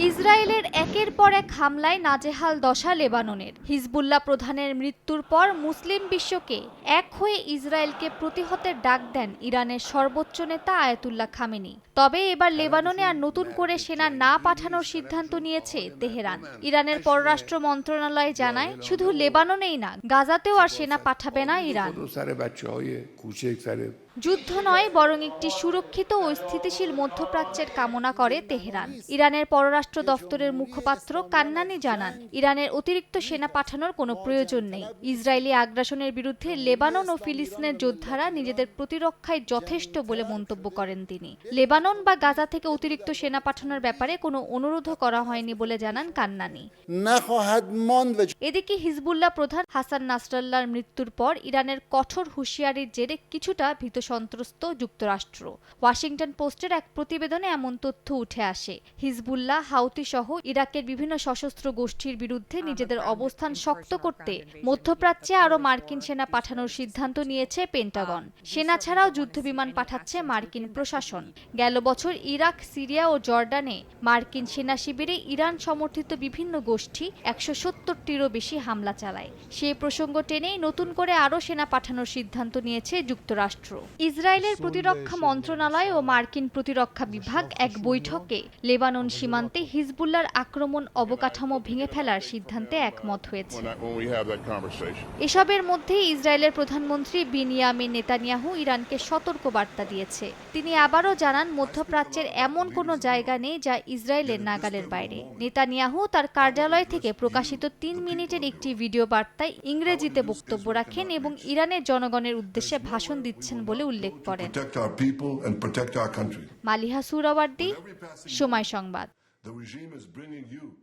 ইসরায়েলের একের পর এক হামলায় নাজেহাল দশা লেবাননের। হিজবুল্লাহ প্রধানের মৃত্যুর পর মুসলিম বিশ্বকে এক হয়ে ইসরায়েলকে প্রতিহতের ডাক দেন ইরানের সর্বোচ্চ নেতা আয়াতুল্লাহ খামেনি। তবে এবার লেবাননে আর নতুন করে সেনা না পাঠানোর সিদ্ধান্ত নিয়েছে তেহরান। ইরানের পররাষ্ট্র মন্ত্রণালয় জানায়, শুধু লেবাননেই না, গাজাতেও আর সেনা পাঠাবে না ইরান। যুদ্ধ নয়, বরং একটি সুরক্ষিত ও স্থিতিশীল মধ্যপ্রাচ্যের কামনা করে তেহরান। ইরানের পররাষ্ট্র পররাষ্ট্র দপ্তরের মুখপাত্র কান্নানি জানান ইরানের অতিরিক্ত সেনা পাঠানোর কোনো প্রয়োজন নেই। ইসরায়েলি আগ্রাসনের বিরুদ্ধে লেবানন ও ফিলিস্তিনের যোদ্ধারা নিজেদের প্রতিরক্ষায় যথেষ্ট বলে মন্তব্য করেন তিনি। লেবানন বা গাজা থেকে অতিরিক্ত সেনা পাঠানোর ব্যাপারে কোনো অনুরোধ করা হয়নি বলে জানান কান্নানি। এদিকে হিজবুল্লাহ প্রধান হাসান নাসরাল্লার মৃত্যুর পর ইরানের কঠোর হুঁশিয়ারির জেরে কিছুটা ভীত সন্ত্রস্ত যুক্তরাষ্ট্র। ওয়াশিংটন পোস্টের এক প্রতিবেদনে এমন তথ্য উঠে আসে। হিজবুল্লাহ হাউতি সহ ইরাকের বিভিন্ন সশস্ত্র গোষ্ঠীর বিরুদ্ধে নিজেদের অবস্থান শক্ত করতে মধ্যপ্রাচ্যে আরও মার্কিন সেনা পাঠানোর সিদ্ধান্ত নিয়েছে পেন্টাগন। সেনা ছাড়াও যুদ্ধবিমান পাঠাচ্ছে মার্কিন প্রশাসন। গেল বছর ইরাক সিরিয়া ও জর্ডানে মার্কিন সেনা শিবিরে ইরান সমর্থিত বিভিন্ন গোষ্ঠী একশো সত্তরটিরও বেশি হামলা চালায়। সেই প্রসঙ্গ টেনেই নতুন করে আরও সেনা পাঠানোর সিদ্ধান্ত নিয়েছে যুক্তরাষ্ট্র। ইসরায়েলের প্রতিরক্ষা মন্ত্রণালয় ও মার্কিন প্রতিরক্ষা বিভাগ এক বৈঠকে লেবানন সীমান্তে হিজবুল্লার আক্রমণ অবকাঠামো ভেঙে ফেলার সিদ্ধান্তে একমত হয়েছে. এসবের মধ্যে ইসরায়েলের প্রধানমন্ত্রী বিনিয়ামিন নেতানিয়াহু ইরানকে সতর্ক বার্তা দিয়েছে। তিনি আবারও জানান মধ্যপ্রাচ্যের এমন কোনো জায়গা নেই যা ইসরায়েলের নাগালের বাইরে। নেতানিয়াহু তার কার্যালয় থেকে প্রকাশিত তিন মিনিটের একটি ভিডিও বার্তায় ইংরেজিতে বক্তব্য রাখেন এবং ইরানের জনগণের উদ্দেশ্যে ভাষণ দিচ্ছেন বলে উল্লেখ করেন. মালিহা সুরাওয়ার্দী সময় সংবাদ। The regime is bringing you